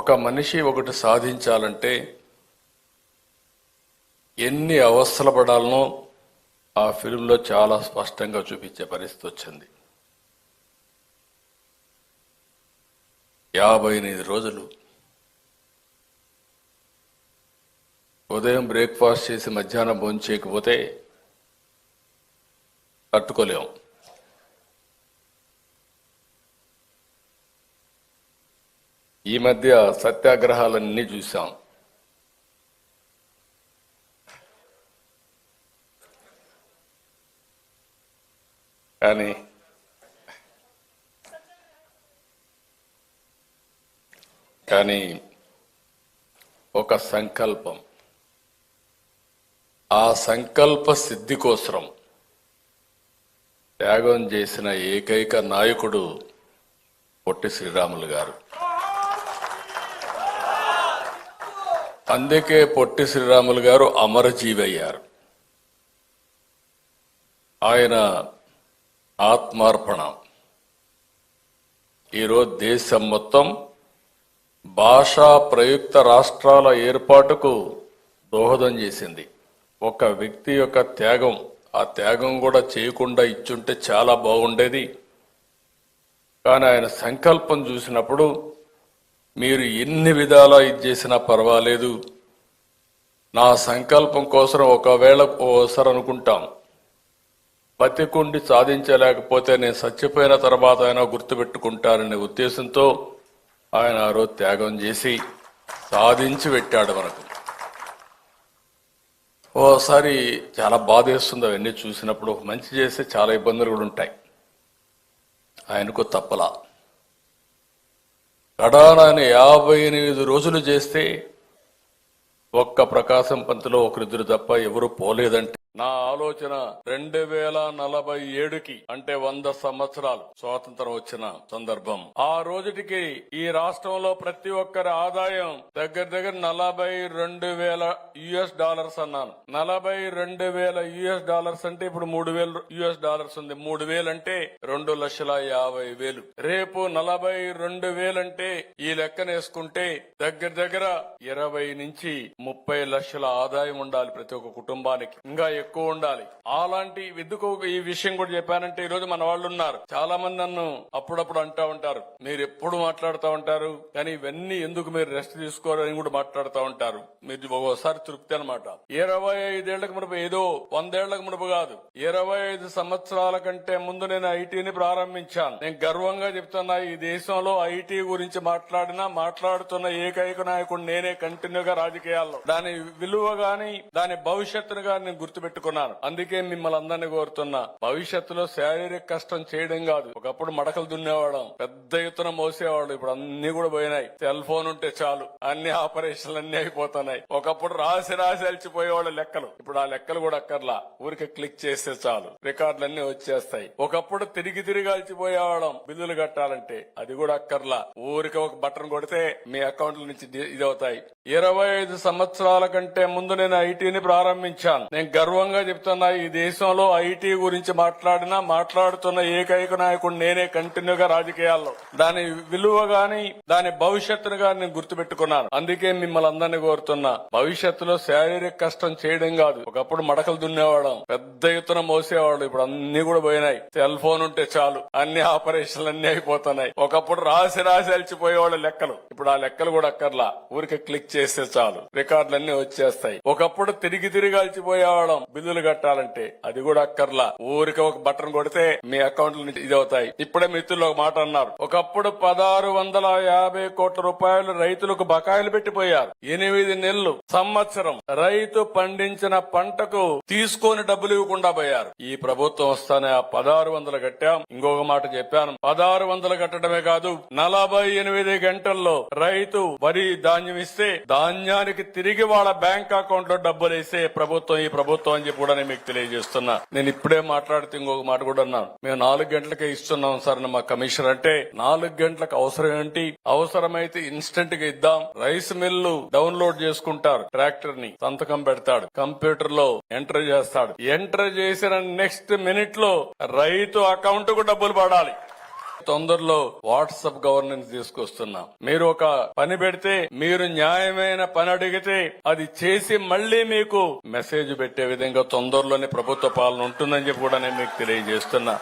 ఒక మనిషి ఒకటి సాధించాలంటే ఎన్ని అవస్థలు పడాలనో ఆ ఫిల్మ్లో చాలా స్పష్టంగా చూపించే పరిస్థితి వచ్చింది. యాభై ఎనిమిది రోజులు ఉదయం బ్రేక్ఫాస్ట్ చేసి మధ్యాహ్నం భోజనం చేయకపోతే ఈ మధ్య సత్యాగ్రహాలన్నీ చూసాం కానీ కానీ ఒక సంకల్పం. ఆ సంకల్ప సిద్ధి కోసం త్యాగం చేసిన ఏకైక నాయకుడు పొట్టి శ్రీరాములు గారు. అందుకే పొట్టి శ్రీరాములు గారు అమరజీవి అయ్యారు ఆయన ఆత్మార్పణ. ఈరోజు దేశం మొత్తం భాషా ప్రయుక్త రాష్ట్రాల ఏర్పాటుకు దోహదం చేసింది. ఒక వ్యక్తి యొక్క త్యాగం ఆ త్యాగం కూడా చేయకుండా ఇచ్చుంటే చాలా బాగుండేది. కానీ ఆయన సంకల్పం చూసినప్పుడు మీరు ఎన్ని విధాలా ఇది చేసినా పర్వాలేదు. నా సంకల్పం కోసం ఒకవేళ ఓసారి అనుకుంటాం. బతికుండి సాధించలేకపోతే నేను చచ్చిపోయిన తర్వాత అయినా గుర్తుపెట్టుకుంటాననే ఉద్దేశంతో ఆయన ఆ రోజు త్యాగం చేసి సాధించి పెట్టాడు మనకు. ఓసారి చాలా బాధేస్తుంది అవన్నీ చూసినప్పుడు. మంచి చేస్తే చాలా ఇబ్బందులు కూడా ఉంటాయి. ఆయనకు తప్పలా. కడానాన్ని యాభై ఎనిమిది రోజులు చేస్తే ఒక్క ప్రకాశం పంతులో ఒకరిద్దరు తప్ప ఎవరు పోలేదంటే నా ఆలోచన రెండు వేల నలభై ఏడుకి అంటే వంద సంవత్సరాలు స్వాతంత్రం వచ్చిన సందర్భం. ఆ రోజుటికి ఈ రాష్ట్రంలో ప్రతి ఒక్కరి ఆదాయం దగ్గర దగ్గర నలభై రెండు వేల యుఎస్ డాలర్స్ అన్నాను. నలభై రెండు వేల యుఎస్ డాలర్స్ అంటే ఇప్పుడు మూడు వేలు యుఎస్ డాలర్స్ ఉంది. మూడు వేలంటే రెండు లక్షల యాభై వేలు. రేపు నలభై రెండు వేలంటే ఈ లెక్కన వేసుకుంటే దగ్గర దగ్గర ఇరవై నుంచి ముప్పై లక్షల ఆదాయం ఉండాలి ప్రతి ఒక్క కుటుంబానికి. ఇంకా ఎక్కువ ఉండాలి. అలాంటి ఎందుకు ఈ విషయం కూడా చెప్పానంటే ఈ రోజు మన వాళ్ళు ఉన్నారు. చాలా మంది నన్ను అప్పుడప్పుడు అంటా ఉంటారు. మీరు ఎప్పుడు మాట్లాడుతూ ఉంటారు? కానీ ఇవన్నీ ఎందుకు మీరు రెస్ట్ తీసుకోవాలని కూడా మాట్లాడుతూ ఉంటారు. మీరు ఒక్కోసారి తృప్తి అనమాట ఇరవై ఐదేళ్ళకు మునుపు ఏదో వందేళ్ళకు మునుపు కాదు. ఇరవై ఐదు సంవత్సరాల కంటే ముందు నేను ఐటీని ప్రారంభించాను. నేను గర్వంగా చెప్తున్నా ఈ దేశంలో ఐటీ గురించి మాట్లాడినా మాట్లాడుతున్న ఏకైక నాయకుడు నేనే కంటిన్యూగా రాజకీయాల్లో. దాని విలువ గాని దాని భవిష్యత్తును గాని నేను పెట్టుకున్నాను. అందుకే మిమ్మల్ని అందరినీ కోరుతున్నా భవిష్యత్తులో శారీరక కష్టం చేయడం కాదు. ఒకప్పుడు మడకలు దున్నేవాళ్ళం పెద్ద ఎత్తున మోసేవాళ్ళు ఇప్పుడు అన్ని కూడా పోయినాయి. సెల్ ఫోన్ ఉంటే చాలు అన్ని ఆపరేషన్లు అన్ని అయిపోతున్నాయి. ఒకప్పుడు రాసి రాసి అలిచిపోయేవాళ్ళు లెక్కలు. ఇప్పుడు ఆ లెక్కలు కూడా అక్కర్లా. ఊరికి క్లిక్ చేస్తే చాలు. రికార్డులన్నీ వచ్చేస్తాయి. ఒకప్పుడు తిరిగి తిరిగి అలిచిపోయేవాళ్ళం బిల్లులు కట్టాలంటే. అది కూడా అక్కర్లా. ఊరికి ఒక బటన్ కొడితే మీ అకౌంట్ల నుంచి ఇది అవుతాయి. ఇరవై ఐదు సంవత్సరాల కంటే ముందు నేను ఐటీని ప్రారంభించాను. నేను గర్వంగా చెప్తున్నా ఈ దేశంలో ఐటీ గురించి మాట్లాడినా మాట్లాడుతున్న ఏకైక నాయకుడు నేనే కంటిన్యూగా రాజకీయాల్లో. దాని విలువ గాని దాని భవిష్యత్తును గాని నేను గుర్తుపెట్టుకున్నాను. అందుకే మిమ్మల్ని అందరినీ కోరుతున్నా భవిష్యత్తులో శారీరక కష్టం చేయడం కాదు. ఒకప్పుడు మడకలు దున్నేవాళ్ళం పెద్ద ఎత్తున మోసేవాడు ఇప్పుడు అన్ని కూడా పోయినాయి. సెల్ ఫోన్ ఉంటే చాలు అన్ని ఆపరేషన్లు అన్ని అయిపోతున్నాయి. ఒకప్పుడు రాసి రాసి అలిచిపోయేవాళ్ళు లెక్కలు. ఇప్పుడు ఆ లెక్కలు కూడా అక్కర్లా. ఊరికే క్లిక్ చేస్తే చాలు రికార్డులన్నీ వచ్చేస్తాయి. ఒకప్పుడు తిరిగి తిరిగి అలిచిపోయేవాళ్ళం. బిల్లులు కట్టాలంటే అది కూడా అక్కర్లా. ఊరికి ఒక బటన్ కొడితే మీ అకౌంట్ల నుంచి ఇది అవుతాయి ఇప్పుడే మిత్రులు ఒక మాట అన్నారు. ఒకప్పుడు పదహారు వందల యాభై కోట్ల రూపాయలు రైతులకు బకాయిలు పెట్టిపోయారు. ఎనిమిది నెలలు సంవత్సరం రైతు పండించిన పంటకు తీసుకొని డబ్బులు ఇవ్వకుండా పోయారు. ఈ ప్రభుత్వం వస్తానే ఆ పదహారు వందలు కట్టాం. ఇంకొక మాట చెప్పాను. పదహారు వందలు కట్టడమే కాదు నలభై ఎనిమిది గంటల్లో రైతు వరి ధాన్యం ఇస్తే ధాన్యానికి తిరిగి వాళ్ళ బ్యాంక్ అకౌంట్లో డబ్బులు వేస్తే ప్రభుత్వం ఈ ప్రభుత్వం అని చెప్పి కూడా నేను మీకు తెలియజేస్తున్నా. నేను ఇప్పుడే మాట్లాడితే ఇంకొక మాట కూడా అన్నాను మేము నాలుగు గంటలకే ఇస్తున్నాం సార్ మా కమిషనర్ అంటే నాలుగు గంటలకు అవసరం ఏంటి? అవసరమైతే ఇన్స్టెంట్గా ఇద్దాం. రైస్ మిల్లు డౌన్లోడ్ చేసుకుంటారు ట్రాక్టర్ని సంతకం పెడతాడు. కంప్యూటర్లో ఎంటర్ చేస్తాడు. ఎంటర్ చేసిన నెక్స్ట్ మినిట్లో రైతు అకౌంట్కు డబ్బులు పడాలి. తొందరలో వాట్సాప్ గవర్నెన్స్ తీసుకొస్తున్నాం. మీరు ఒక పని పెడితే మీరు న్యాయమైన పని అడిగితే అది చేసి మళ్ళీ మీకు మెసేజ్ పెట్టే విధంగా తొందరలోనే ప్రభుత్వ పాలన ఉంటుందని చెప్పి కూడా నేను మీకు తెలియజేస్తున్నా.